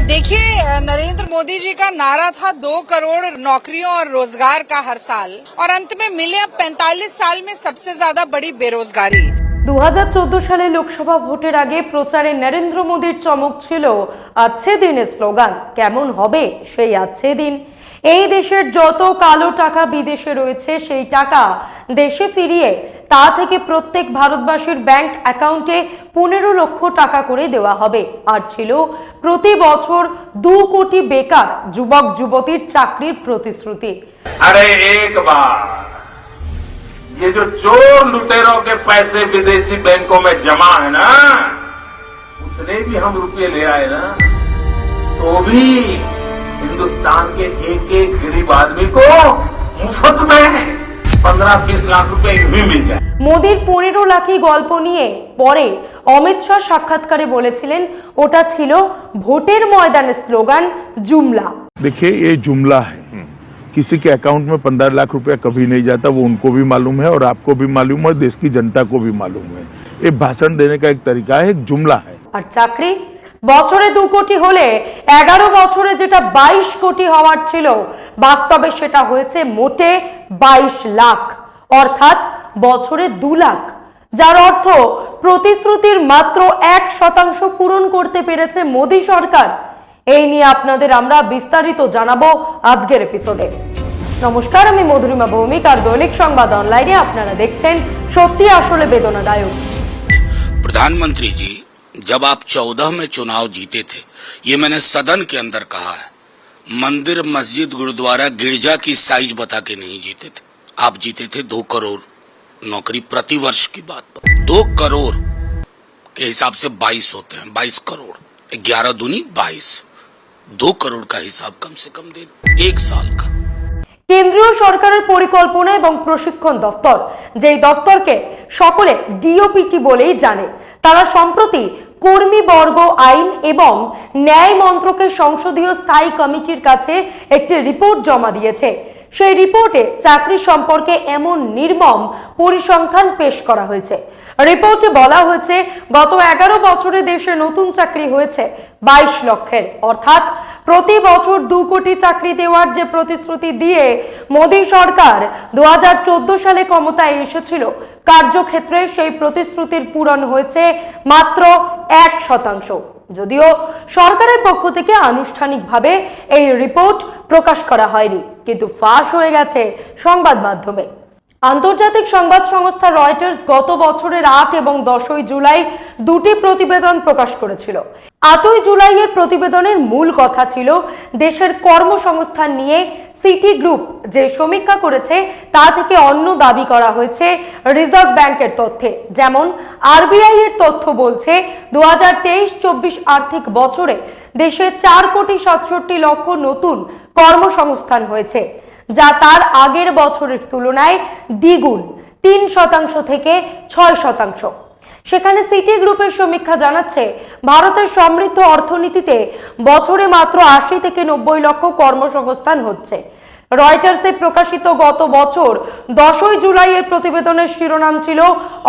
देखिए नरेंद्र मोदी जी का नारा था दो करोड़ नौकरियों और रोजगार का हर साल और अंत में मिले अब 45 साल में सबसे ज्यादा बड़ी बेरोजगारी দু সালে লোকসভা ভোটের আগে প্রচারে নরেন্দ্র মোদীর চমক ছিল আছে দিনের স্লোগান কেমন হবে সেই আছে দিন এই দেশের যত কালো টাকা বিদেশে রয়েছে সেই টাকা দেশে ফিরিয়ে তা থেকে প্রত্যেক ভারতবাসীর ব্যাংক অ্যাকাউন্টে পনেরো লক্ষ টাকা করে দেওয়া হবে আর ছিল প্রতি বছর দু কোটি বেকার যুবক যুবতীর চাকরির প্রতিশ্রুতি अरे एक बार ये जो चोर लुटेरों के पैसे विदेशी बैंकों में जमा है ना उतने भी हम रुपये ले आए ना तो भी हिंदुस्तान के एक एक गरीब आदमी को मुफ्त में पंद्रह बीस लाख रुपए यूं ही मिल जाए মোদির পনেরো লাখি গল্প নিয়ে পরে অমিত শাহ সাক্ষাৎকারে বলেছিলেন ওটা ছিল ভোটের ময়দানের স্লোগান জুমলা देखिए ये जुमला है किसी के अकाउंट में पंद्रह लाख रुपया कभी नहीं जाता वो उनको भी मालूम है और आपको भी मालूम है देश की जनता को भी मालूम है ये भाषण देने का एक तरीका है एक जुमला है আর চাকরি বছরে দু কোটি হলে এগারো বছরে যেটা ২২ কোটি হওয়ার ছিল, বাস্তবে সেটা হয়েছে মোটে ২২ লাখ, অর্থাৎ বছরে দু লাখ। যার অর্থ প্রতিশ্রুতির মাত্র এক শতাংশ পূরণ করতে পেরেছে মোদী সরকার। এই নিয়ে আপনাদের আমরা বিস্তারিত জানাব আজকের এপিসোডে নমস্কার, আমি মধুরিমা ভৌমিক আর দৈনিক সংবাদ অনলাইনে আপনারা দেখছেন সত্যি আসলে বেদনাদায়ক। প্রধানমন্ত্রী জি जब आप चौदह में चुनाव जीते थे ये मैंने सदन के अंदर कहा है मंदिर मस्जिद गुरुद्वारा गिरजा की साइज बता के नहीं जीते थे आप जीते थे दो करोड़ नौकरी प्रति वर्ष की बात पर दो करोड़ के हिसाब से बाईस होते हैं बाईस करोड़ ग्यारह दूनी बाईस दो करोड़ का हिसाब कम से कम दे एक साल का কেন্দ্রীয় সরকারের পরিকল্পনা এবং প্রশিক্ষণ দফতর যেই দফতরকে সকলে ডিওপিটি বলেই জানে তারা সম্প্রতি কর্মীবর্গ আইন এবং ন্যায় মন্ত্রকের সংসদীয় স্থায়ী কমিটির কাছে একটি রিপোর্ট জমা দিয়েছে। সেই রিপোর্টে চাকরি সম্পর্কে এমন নির্মম পরিসংখ্যান পেশ করা হয়েছে। রিপোর্টে বলা হয়েছে, গত এগারো বছরে দেশে নতুন চাকরি হয়েছে বাইশ লক্ষের। অর্থাৎ প্রতি বছর দু কোটি চাকরি দেওয়ার যে প্রতিশ্রুতি দিয়ে মোদী সরকার দু সালে ক্ষমতায় এসেছিল, কার্যক্ষেত্রে সেই প্রতিশ্রুতির পূরণ হয়েছে মাত্র এক শতাংশ। যদিও সরকারের পক্ষ থেকে আনুষ্ঠানিকভাবে এই রিপোর্ট প্রকাশ করা হয়নি, কিন্তু ফাঁস হয়ে গেছে সংবাদ মাধ্যমে। আন্তর্জাতিক সংবাদ সংস্থা রয়টার্স গত বছরের আট এবং দশই জুলাই দুটি প্রতিবেদন প্রকাশ করেছিল। আটই জুলাইয়ের প্রতিবেদনের মূল কথা ছিল দেশের কর্মসংস্থান নিয়ে সিটি গ্রুপ যে সমীক্ষা করেছে তা থেকে অন্য দাবি করা হয়েছে রিজার্ভ ব্যাংকের তথ্যে। যেমন, আরবিআই এর তথ্য বলছে দু হাজার তেইশ চব্বিশ আর্থিক বছরে দেশে চার কোটি সাতষট্টি লক্ষ নতুন কর্মসংস্থান হয়েছে। যা তার আগের বছরের তুলনায় দ্বিগুণ, তিন শতাংশ থেকে ছয় শতাংশ। সেখানে সিটি গ্রুপের সমীক্ষা জানাচ্ছে, ভারতের সমৃদ্ধ অর্থনীতিতে বছরে মাত্র আশি থেকে নব্বই লক্ষ কর্মসংস্থান হচ্ছে। রয়টার্সে প্রকাশিত গত বছর দশই জুলাইয়ের প্রতিবেদনের শিরোনাম ছিল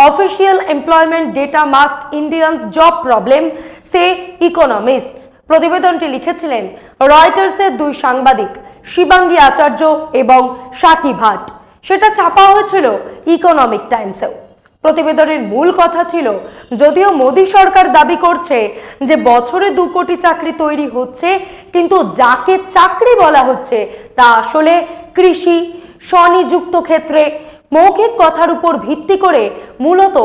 official employment data mask Indians job problem, সে ইকোনমিস্ট প্রতিবেদনটি লিখেছিলেন রয়টার্সের দুই সাংবাদিক। শিবাঙ্গী আচার্য এবং স্বাতি ভাট। সেটা ছাপা হয়েছিল ইকোনমিক টাইমসেও প্রতিবেদনের মূল কথা ছিল, যদিও মোদী সরকার দাবি করছে যে বছরে দু কোটি চাকরি তৈরি হচ্ছে, কিন্তু যাকে চাকরি বলা হচ্ছে, তা আসলে কৃষি, স্বনিযুক্ত ক্ষেত্রে, মৌখিক কথার উপর ভিত্তি করে মূলত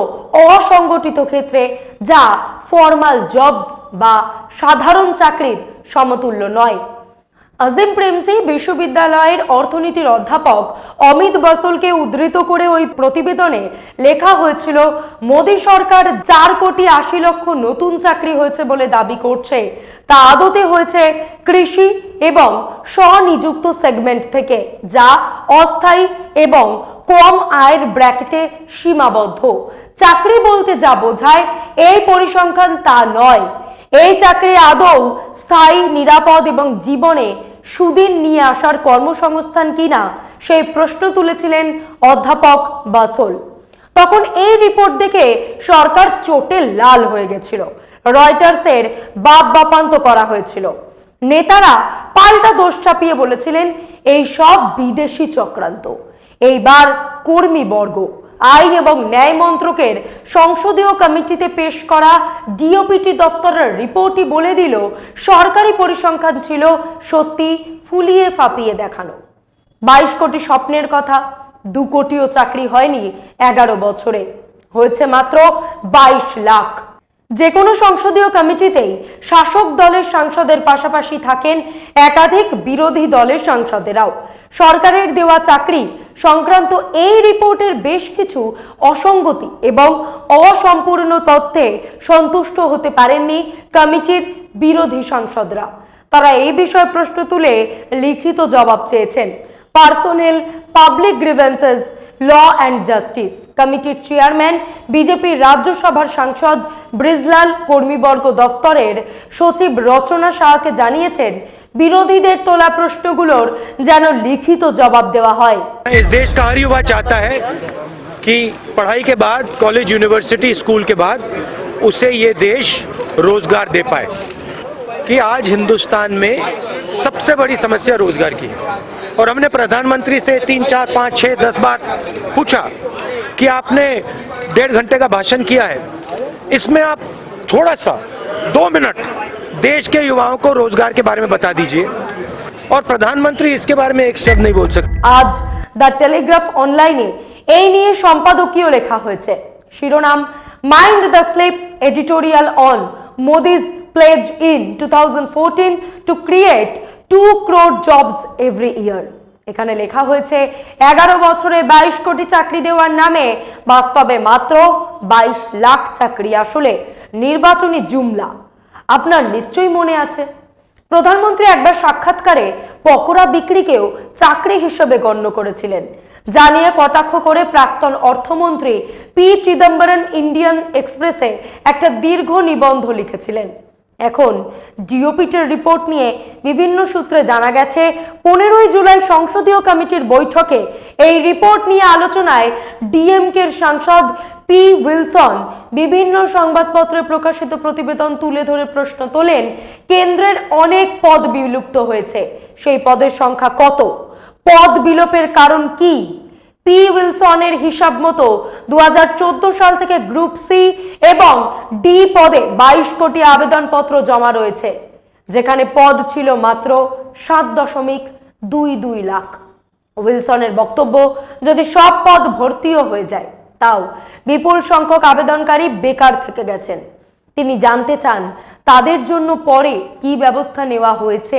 অসংগঠিত ক্ষেত্রে, যা ফর্মাল জবস বা সাধারণ চাকরির সমতুল্য নয়। আজিম প্রেমসি বিশ্ববিদ্যালয়ের অর্থনীতির অধ্যাপক অমিত বসলকে উদ্ধৃত করে ওই প্রতিবেদনে লেখা হয়েছিল, মোদী সরকার চার কোটি আশি লক্ষ নতুন চাকরি হয়েছে বলে দাবি করছে। তা আদতে হয়েছে কৃষি এবং স্বনিযুক্ত সেগমেন্ট থেকে, যা অস্থায়ী এবং কম আয়ের ব্র্যাকেটে সীমাবদ্ধ। চাকরি বলতে যা বোঝায়, এই পরিসংখ্যান তা নয়। এই চাকরি আদৌ স্থায়ী, নিরাপদ এবং জীবনে সুদিন নিয়ে আসার কর্মসংস্থান কিনা, সেই প্রশ্ন তুলেছিলেন অধ্যাপক বাসল। তখন এই রিপোর্ট দেখে সরকার চোটে লাল হয়ে গেছিল। রয়টার্সের বাপ বাপান্ত করা হয়েছিল। নেতারা পাল্টা দোষ চাপিয়ে বলেছিলেন, এই সব বিদেশি চক্রান্ত। এইবার কর্মীবর্গ আইন এবং ন্যায় মন্ত্রকের সংসদীয় কমিটিতে পেশ করা ডিওপিটি দফতরের রিপোর্টই বলে দিল, সরকারি পরিসংখ্যান ছিল সত্যি ফুলিয়ে ফাঁপিয়ে দেখানো। বাইশ কোটি স্বপ্নের কথা, দু কোটিও চাকরি হয়নি এগারো বছরে। হয়েছে মাত্র বাইশ লাখ। যে কোনো সংসদীয় কমিটিতেই শাসক দলের সাংসদের পাশাপাশি থাকেন একাধিক বিরোধী দলের সাংসদেরাও। সরকারের দেওয়া চাকরি সংক্রান্ত এই রিপোর্টের বেশ কিছু অসঙ্গতি এবং অসম্পূর্ণ তথ্যে সন্তুষ্ট হতে পারেননি কমিটির বিরোধী সাংসদরা। তারা এই বিষয়ে প্রশ্ন তুলে লিখিত জবাব চেয়েছেন। Personnel public grievances law and justice কমিটির চেয়ারম্যান বিজেপির রাজ্যসভার সাংসদ ব্রিজলাল কর্মীবর্গ দফতরের সচিব রচনা শাহকে জানিয়েছেন বিরোধীদের তোলা প্রশ্নগুলোর যেন লিখিত জবাব দেওয়া হয় इस देश का हर युवा चाहता है कि पढ़ाई के बाद कॉलेज यूनिवर्सिटी स्कूल के बाद उसे ये देश रोजगार दे पाए कि आज हिंदुस्तान में सबसे बड़ी समस्या रोजगार की है और हमने प्रधानमंत्री से तीन चार पाँच छः दस बार पूछा कि आपने डेढ़ घंटे का भाषण किया है इसमें आप थोड़ा सा दो मिनट देश के युवाओं को रोजगार के बारे में बता दीजिए और प्रधानमंत्री इसके बारे में एक शब्द नहीं बोल सकते আজ দ্য টেলিগ্রাফ অনলাইনে এই নিয়ে সম্পাদকীয় লেখা হয়েছে শিরোনাম mind the slip editorial on Modi's pledge in to to create two crore jobs every year এখানে লেখা হয়েছে, এগারো বছরে বাইশ কোটি চাকরি দেওয়ার নামে, বাস্তবে মাত্র বাইশ লাখ চাকরি আসলে নির্বাচনী জুমলা। আপনার নিশ্চয়ই মনে আছে। প্রধানমন্ত্রী একবার সাক্ষাৎকারে পকোড়া বিক্রিকেও চাকরি হিসেবে গণ্য করেছিলেন। জানিয়ে কটাক্ষ করে প্রাক্তন অর্থমন্ত্রী পি চিদম্বরম ইন্ডিয়ান এক্সপ্রেসে একটা দীর্ঘ নিবন্ধ লিখেছিলেন। এখন ডিওপিটের রিপোর্ট নিয়ে বিভিন্ন সূত্রে জানা গেছে, পনেরোই জুলাই সংসদীয় কমিটির বৈঠকে এই রিপোর্ট নিয়ে আলোচনায় ডিএমকের সাংসদ পি উইলসন বিভিন্ন সংবাদপত্রে প্রকাশিত প্রতিবেদন তুলে ধরে প্রশ্ন তোলেন, কেন্দ্রের অনেক পদ বিলুপ্ত হয়েছে, সেই পদের সংখ্যা কত? পদ বিলোপের কারণ কি? পি উইলসনের হিসাব মতো দুহাজার চোদ্দ সাল থেকে গ্রুপ সি এবং ডি পদে বাইশ কোটি আবেদনপত্র জমা রয়েছে, যেখানে পদ ছিল মাত্র সাত দশমিক দুই দুই লাখ। উইলসনের বক্তব্য, যদি সব পদ ভর্তিও হয়ে যায়, তাও বিপুল সংখ্যক আবেদনকারী বেকার থেকে গেছেন। তিনি জানতে চান, তাদের জন্য পরে কি ব্যবস্থা নেওয়া হয়েছে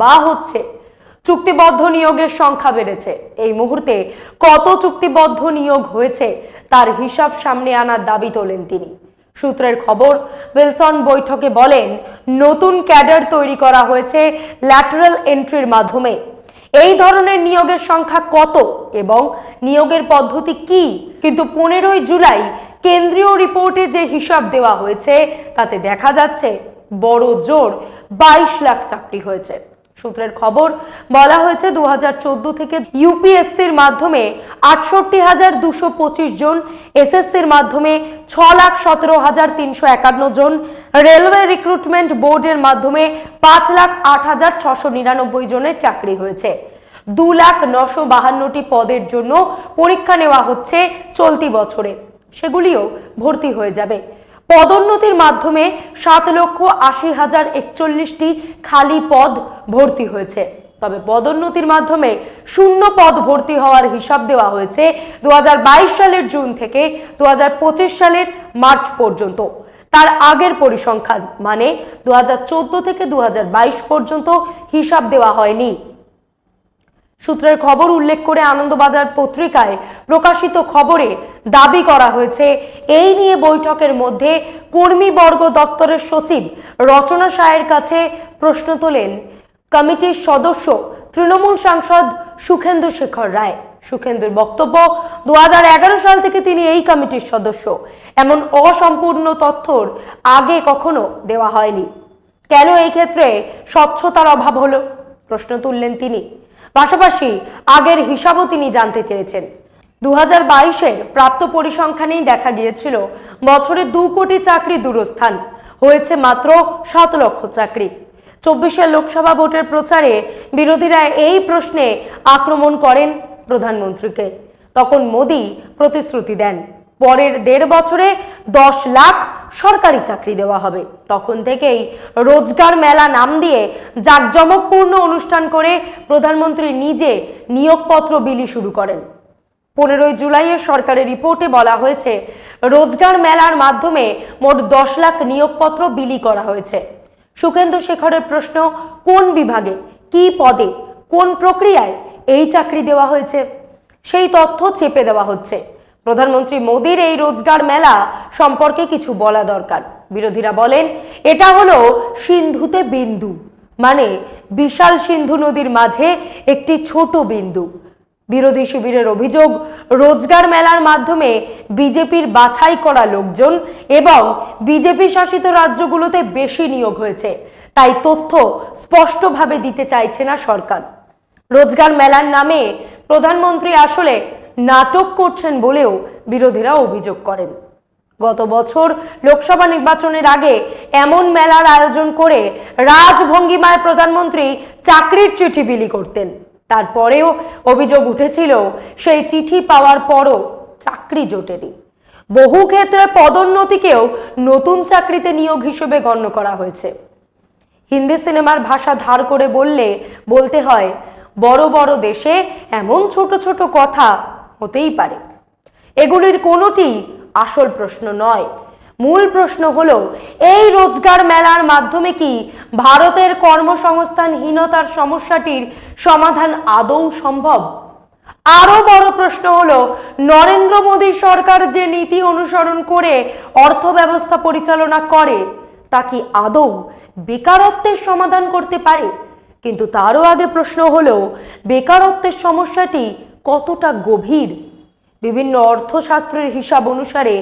বা হচ্ছে চুক্তিবদ্ধ নিয়োগের সংখ্যা বেড়েছে। এই মুহূর্তে কত চুক্তিবদ্ধ নিয়োগ হয়েছে তার হিসাব সামনে আনার দাবি তোলেন তিনি। সূত্রের খবর, উইলসন বৈঠকে বলেন, নতুন ক্যাডার তৈরি করা হয়েছে ল্যাটারাল এন্ট্রির মাধ্যমে। এই ধরনের নিয়োগের সংখ্যা কত এবং নিয়োগের পদ্ধতি কি? কিন্তু পনেরোই জুলাই কেন্দ্রীয় রিপোর্টে যে হিসাব দেওয়া হয়েছে, তাতে দেখা যাচ্ছে বড় জোর বাইশ লাখ চাকরি হয়েছে। সূত্রের খবর, বলা হয়েছে দু হাজার চোদ্দ থেকে ইউপিএসসির মাধ্যমে আটষট্টি হাজার দুশো পঁচিশ জন, এসএসসির মাধ্যমে ছ লাখ সতেরো হাজার তিনশো একান্ন জন, রেলওয়ে রিক্রুটমেন্ট বোর্ডের মাধ্যমে পাঁচ লাখ আট হাজার ছশো নিরানব্বই জনের চাকরি হয়েছে। দু লাখ নশো বাহান্নটি পদের জন্য পরীক্ষা নেওয়া হচ্ছে চলতি বছরে। সেগুলিও ভর্তি হয়ে যাবে। পদোন্নতির মাধ্যমে সাত লক্ষ আশি হাজার একচল্লিশটি খালি পদ ভর্তি হয়েছে। তবে পদোন্নতির মাধ্যমে শূন্য পদ ভর্তি হওয়ার হিসাব দেওয়া হয়েছে দু হাজার বাইশ সালের জুন থেকে দু হাজার পঁচিশ সালের মার্চ পর্যন্ত। তার আগের পরিসংখ্যান মানে দু হাজার চোদ্দ থেকে দু হাজার বাইশ পর্যন্ত হিসাব দেওয়া হয়নি। সূত্রের খবর উল্লেখ করে আনন্দবাজার পত্রিকায় প্রকাশিত খবরে দাবি করা হয়েছে, এই নিয়ে বৈঠকের মধ্যে কর্মীবর্গ দপ্তরের সচিব রচনা সায়ের কাছে প্রশ্ন তোলেন। কমিটির সদস্য তৃণমূল সাংসদ সুখেন্দু শেখর রায়। সুখেন্দুর বক্তব্য দু হাজার এগারো সাল থেকে তিনি এই কমিটির সদস্য। এমন অসম্পূর্ণ তথ্যর আগে কখনো দেওয়া হয়নি। কেন এই ক্ষেত্রে স্বচ্ছতার অভাব হলো? প্রশ্ন তুললেন তিনি। পাশাপাশি আগের হিসাবও তিনি জানতে চেয়েছেন। দু হাজার বাইশের প্রাপ্ত পরিসংখ্যানেই দেখা গিয়েছিল, বছরে দু কোটি চাকরি দূরস্থান, হয়েছে মাত্র সাত লক্ষ চাকরি। চব্বিশের লোকসভা ভোটের প্রচারে বিরোধীরা এই প্রশ্নে আক্রমণ করেন প্রধানমন্ত্রীকে। তখন মোদী প্রতিশ্রুতি দেন। পরের দেড় বছরে দশ লাখ সরকারি চাকরি দেওয়া হবে। তখন থেকেই রোজগার মেলা নাম দিয়ে জাঁকজমকপূর্ণ অনুষ্ঠান করে প্রধানমন্ত্রী নিজে নিয়োগপত্র বিলি শুরু করেন। পনেরোই জুলাইয়ের সরকারের রিপোর্টে বলা হয়েছে, রোজগার মেলার মাধ্যমে মোট দশ লাখ নিয়োগপত্র বিলি করা হয়েছে। সুখেন্দু শেখরের প্রশ্ন, কোন বিভাগে, কি পদে, কোন প্রক্রিয়ায় এই চাকরি দেওয়া হয়েছে? সেই তথ্য চেপে দেওয়া হচ্ছে। প্রধানমন্ত্রী মোদীর এই রোজগার মেলা সম্পর্কে কিছু বলা দরকার। বিরোধীরা বলেন, এটা হলো সিন্ধুতে বিন্দু মানে বিশাল সিন্ধু নদীর মাঝে একটি ছোট বিন্দু। বিরোধী শিবিরের অভিযোগ, রোজগার মেলার মাধ্যমে বিজেপির বাছাই করা লোকজন এবং বিজেপি শাসিত রাজ্যগুলোতে বেশি নিয়োগ হয়েছে। তাই তথ্য স্পষ্টভাবে দিতে চাইছে না সরকার। রোজগার মেলার নামে প্রধানমন্ত্রী আসলে নাটক করছেন বলেও বিরোধীরা অভিযোগ করেন। গত বছর লোকসভা নির্বাচনের আগে এমন মেলার আয়োজন করে রাজভঙ্গিমায় প্রধানমন্ত্রী চাকরির চিঠি বিলি করতেন। তারপরেও অভিযোগ উঠেছিল, সেই চিঠি পাওয়ার পরও চাকরি জোটেনি। বহু ক্ষেত্রে পদোন্নতিকেও নতুন চাকরিতে নিয়োগ হিসেবে গণ্য করা হয়েছে। হিন্দি সিনেমার ভাষা ধার করে বললে, বলতে হয়, বড় বড় দেশে এমন ছোট ছোট কথা হতেই পারে। এগুলির কোনোটি আসল প্রশ্ন নয়। মূল প্রশ্ন হলো, এই রোজগার মেলার মাধ্যমে কি ভারতের কর্মসংস্থানহীনতার সমস্যাটির সমাধান আদৌ সম্ভব? আরও বড় প্রশ্ন হলো, নরেন্দ্র মোদী সরকার যে নীতি অনুসরণ করে অর্থ ব্যবস্থা পরিচালনা করে, তা কি আদৌ বেকারত্বের সমাধান করতে পারে? কিন্তু তারও আগে প্রশ্ন হলো, বেকারত্বের সমস্যাটি কতটা গভীর? বিভিন্ন অর্থশাস্ত্রের হিসাব অনুসারে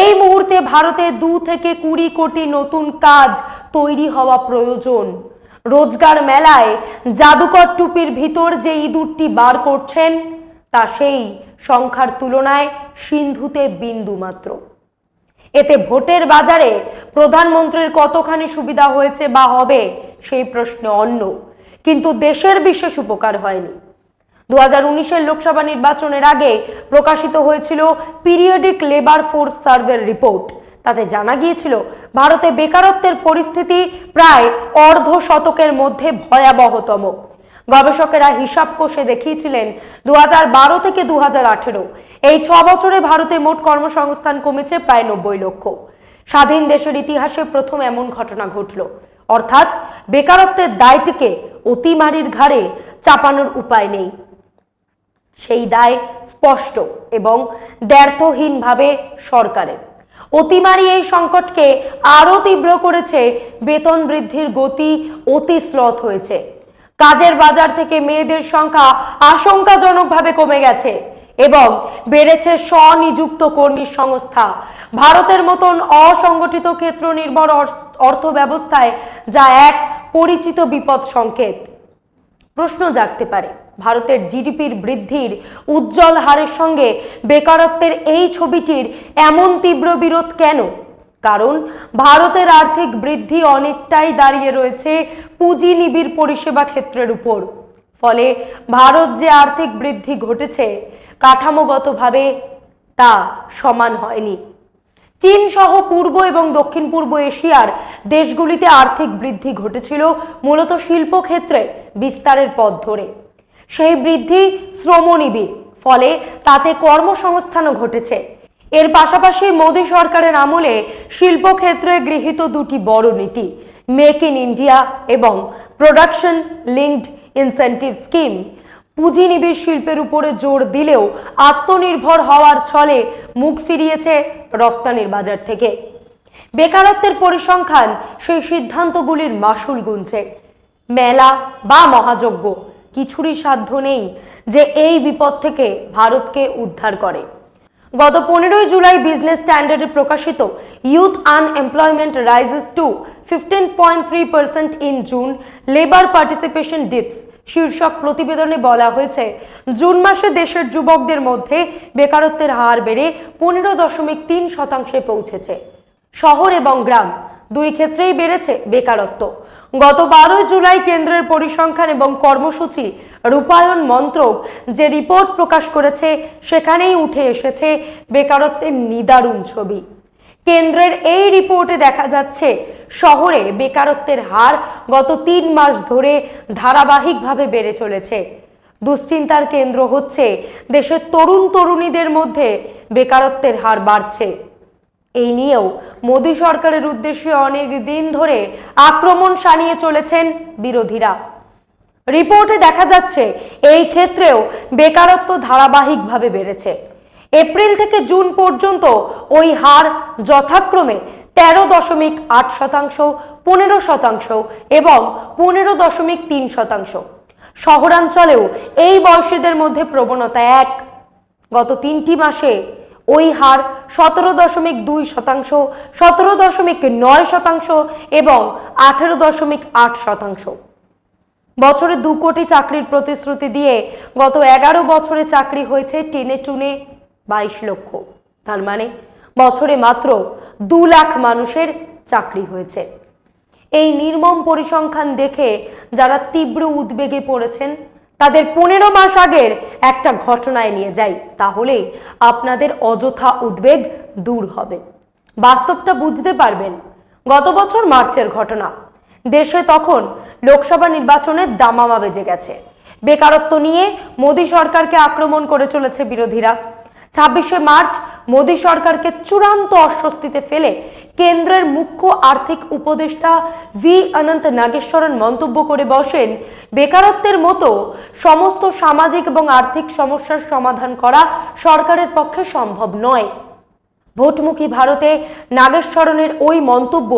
এই মুহূর্তে ভারতে দু থেকে কুড়ি কোটি নতুন কাজ তৈরি হওয়া প্রয়োজন। রোজগার মেলায় জাদুকর টুপির ভিতর যে ইঁদুরটি বার করছেন, তা সেই সংখ্যার তুলনায় সিন্ধুতে বিন্দু মাত্র এতে ভোটের বাজারে প্রধানমন্ত্রীর কতখানি সুবিধা হয়েছে বা হবে, সেই প্রশ্ন অন্য। কিন্তু দেশের বিশেষ উপকার হয়নি। দু হাজার লোকসভা নির্বাচনের আগে প্রকাশিত হয়েছিল পিরিয়ডিক লেবার ফোর্স সার্ভের রিপোর্ট। তাতে জানা গিয়েছিল, ভারতে বেকারত্বের পরিস্থিতি প্রায় অর্ধ শতকের মধ্যে ভয়াবহতম। গবেষকেরা হিসাব কষে দেখিয়েছিলেন দু বারো থেকে দু আঠেরো। এই ছ বছরে ভারতে মোট কর্মসংস্থান কমেছে প্রায় নব্বই লক্ষ। স্বাধীন দেশের ইতিহাসে প্রথম এমন ঘটনা ঘটল। অর্থাৎ বেকারত্বের দায়টিকে অতিমারির ঘাড়ে চাপানোর উপায় নেই। সেই দায় স্পষ্ট এবং দ্ব্যর্থহীনভাবে সরকারের অতিমারি এই সংকটকে আরও তীব্র করেছে, বেতন বৃদ্ধির গতি অতি শ্লথ হয়েছে। কাজের বাজার থেকে মেয়েদের সংখ্যা আশঙ্কাজনকভাবে কমে গেছে এবং বেড়েছে স্বনিযুক্ত কর্মী সংস্থা। ভারতের মতন অসংগঠিত ক্ষেত্র নির্ভর অর্থ ব্যবস্থায় যা এক পরিচিত বিপদ সংকেত। প্রশ্ন জাগতে পারে ভারতের জিডিপির বৃদ্ধির উজ্জ্বল হারের সঙ্গে বেকারত্বের এই ছবিটির এমন তীব্র বিরোধ কেন? কারণ ভারতের আর্থিক বৃদ্ধি অনেকটাই দাঁড়িয়ে রয়েছে পুঁজি নিবিড় পরিষেবা ক্ষেত্রের উপর। ফলে ভারত যে আর্থিক বৃদ্ধি ঘটেছে কাঠামোগতভাবে তা সমান হয়নি। চীন সহ পূর্ব এবং দক্ষিণ পূর্ব এশিয়ার দেশগুলিতে আর্থিক বৃদ্ধি ঘটেছিল মূলত শিল্পক্ষেত্রে বিস্তারের পথ ধরে। সেই বৃদ্ধি শ্রমনিবিড় ফলে তাতে কর্মসংস্থানও ঘটেছে। এর পাশাপাশি মোদী সরকারের আমলে শিল্পক্ষেত্রে গৃহীত দুটি বড় নীতি, মেক ইন ইন্ডিয়া এবং প্রোডাকশন লিঙ্কড ইনসেন্টিভ স্কিম। পুঁজিনিবিড় শিল্পের উপরে জোর দিলেও আত্মনির্ভর হওয়ার ছলে মুখ ফিরিয়েছে রফতানির বাজার থেকে। বেকারত্বের পরিসংখ্যান সেই সিদ্ধান্তগুলির মাসুল গুনছে। মেলা বা মহাযজ্ঞ কিছুরই সাধ্য নেই যে এই বিপদ থেকে ভারতকে উদ্ধার করে। গত পনেরোই জুলাই বিজনেস স্ট্যান্ডার্ডে প্রকাশিত youth unemployment rises to fifteen point three in June labour participation dips শীর্ষক প্রতিবেদনে বলা হয়েছে, জুন মাসে দেশের যুবকদের মধ্যে বেকারত্বের হার বেড়ে পনেরো দশমিক তিন শতাংশে পৌঁছেছে। শহর এবং গ্রাম দুই ক্ষেত্রেই বেড়েছে বেকারত্ব। গত বারোই জুলাই কেন্দ্রের পরিসংখ্যান এবং কর্মসূচি রূপায়ণ মন্ত্রক যে রিপোর্ট প্রকাশ করেছে, সেখানেই উঠে এসেছে বেকারত্বের নিদারুণ ছবি। কেন্দ্রের এই রিপোর্টে দেখা যাচ্ছে, শহরে বেকারত্বের হার গত তিন মাস ধরে ধারাবাহিকভাবে বেড়ে চলেছে। দুশ্চিন্তার কেন্দ্র হচ্ছে, দেশের তরুণ তরুণীদের মধ্যে বেকারত্বের হার বাড়ছে। এই নিয়েও মোদী সরকারের উদ্দেশ্যে অনেক দিন ধরে আক্রমণ সানিয়ে চলেছেন বিরোধীরা। রিপোর্টে দেখা যাচ্ছে, এই ক্ষেত্রেও বেকারত্ব ধারাবাহিকভাবে বেড়েছে। এপ্রিল থেকে জুন পর্যন্ত ওই হার যথাক্রমে তেরো দশমিক আট শতাংশ, পনেরো শতাংশ এবং পনেরো দশমিক তিন শতাংশ। শহরাঞ্চলেও এই বয়সীদের মধ্যে প্রবণতা এক। গত তিনটি মাসে ওই হার সতেরো দশমিক দুই শতাংশ, সতেরো দশমিক নয় শতাংশ এবং আঠেরো দশমিক আট শতাংশ। বছরে দু কোটি চাকরির প্রতিশ্রুতি দিয়ে গত এগারো বছরে চাকরি হয়েছে টেনে টুনে বাইশ লক্ষ। তার মানে বছরে মাত্র দু লাখ মানুষের চাকরি হয়েছে। এই নির্মম পরিসংখ্যান দেখে যারা তীব্র উদ্বেগে পড়েছেন তাদের পনেরো মাস আগের একটা ঘটনায় নিয়ে যাই, তাহলেই আপনাদের অযথা উদ্বেগ দূর হবে। বাস্তবটা বুঝতে পারবেন। গত বছর মার্চের ঘটনা। দেশে তখন লোকসভা নির্বাচনের দামামা বেজে গেছে। বেকারত্ব নিয়ে মোদী সরকারকে আক্রমণ করে চলেছে বিরোধীরা। ছাব্বিশে মার্চ মোদী সরকারকে চূড়ান্ত অস্বস্তিতে ফেলে কেন্দ্রের মুখ্য আর্থিক উপদেষ্টা ভি অনন্ত নাগেশ্বরন মন্তব্য করে বসেন, বেকারত্বের মতো সমস্ত সামাজিক এবং আর্থিক সমস্যার সমাধান করা সরকারের পক্ষে সম্ভব নয়। ভোটমুখী ভারতে নাগেশ্বরণের ওই মন্তব্য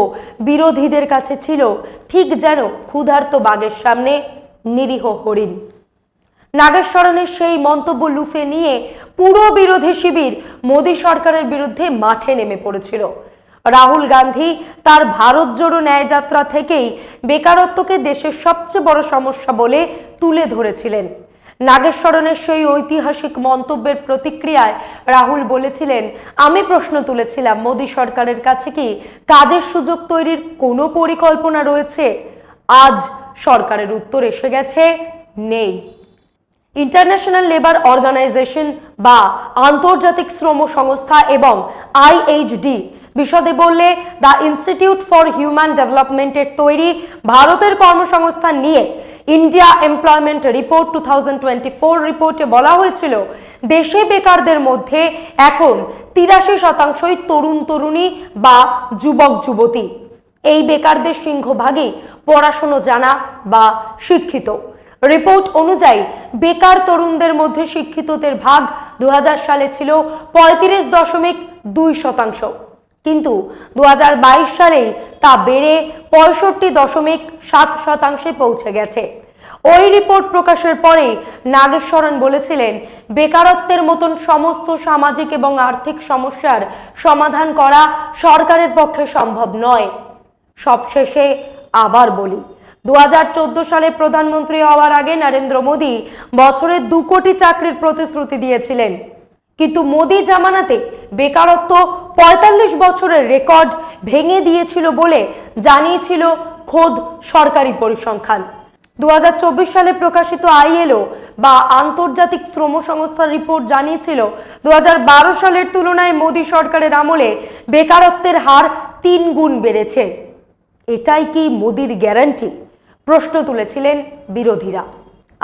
বিরোধীদের কাছে ছিল, ঠিক যেন ক্ষুধার্ত বাঘের সামনে, নিরীহ হরিণ। নাগেশ্বরণের সেই মন্তব্য লুফে নিয়ে পুরো বিরোধী শিবির মোদী সরকারের বিরুদ্ধে মাঠে নেমে পড়েছিল। রাহুল গান্ধী তার ভারত জোড়ো ন্যায়যাত্রা থেকেই বেকারত্বকে দেশের সবচেয়ে বড় সমস্যা বলে তুলে ধরেছিলেন। নাগেশ্বরণের সেই ঐতিহাসিক মন্তব্যের প্রতিক্রিয়ায় রাহুল বলেছিলেন, আমি প্রশ্ন তুলেছিলাম, মোদী সরকারের কাছে কি কাজের সুযোগ তৈরির কোনো পরিকল্পনা রয়েছে? আজ সরকারের উত্তর এসে গেছে, নেই। ইন্টারন্যাশনাল লেবার অর্গানাইজেশন বা আন্তর্জাতিক শ্রম সংস্থা এবং আইএইচডি বিশদে বললে, দ্য ইনস্টিটিউট ফর হিউম্যান ডেভেলপমেন্টের তৈরি ভারতের কর্মসংস্থান নিয়ে ইন্ডিয়া এমপ্লয়মেন্ট রিপোর্ট টু রিপোর্টে বলা হয়েছিল, দেশে বেকারদের মধ্যে এখন তিরাশি শতাংশই তরুণ তরুণী বা যুবক যুবতী। এই বেকারদের সিংহভাগই পড়াশুনো জানা বা শিক্ষিত। রিপোর্ট অনুযায়ী বেকার তরুণদের মধ্যে শিক্ষিতদের ভাগ দু হাজার সালে ছিল পঁয়ত্রিশ দশমিক দুই শতাংশ। কিন্তু দু হাজার বাইশ সালেই তা বেড়ে পঁয়ষট্টি দশমিক সাত শতাংশে পৌঁছে গেছে। ওই রিপোর্ট প্রকাশের পরে নাগেশ্বরন বলেছিলেন, বেকারত্বের মতন সমস্ত সামাজিক এবং আর্থিক সমস্যার সমাধান করা সরকারের পক্ষে সম্ভব নয়। সবশেষে আবার বলি দু হাজার চোদ্দ সালে প্রধানমন্ত্রী হওয়ার আগে নরেন্দ্র মোদী বছরে দু কোটি চাকরির প্রতিশ্রুতি দিয়েছিলেন। কিন্তু মোদী জামানাতে বেকারত্ব পঁয়তাল্লিশ বছরের রেকর্ড ভেঙে দিয়েছিল বলে জানিয়েছিল খোদ সরকারি পরিসংখ্যান। দু হাজার চব্বিশ সালে প্রকাশিত আইএলও বা আন্তর্জাতিক শ্রম সংস্থার রিপোর্ট জানিয়েছিল, দু হাজার বারো সালের তুলনায় মোদী সরকারের আমলে বেকারত্বের হার তিন গুণ বেড়েছে। এটাই কি মোদির গ্যারান্টি? প্রশ্ন তুলেছিলেন বিরোধীরা।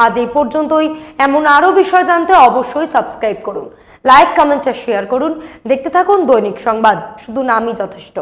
আজ এই পর্যন্তই। এমন আরও বিষয় জানতে অবশ্যই সাবস্ক্রাইব করুন। লাইক, কমেন্ট আর শেয়ার করুন। দেখতে থাকুন দৈনিক সংবাদ। শুধু নামই যথেষ্ট।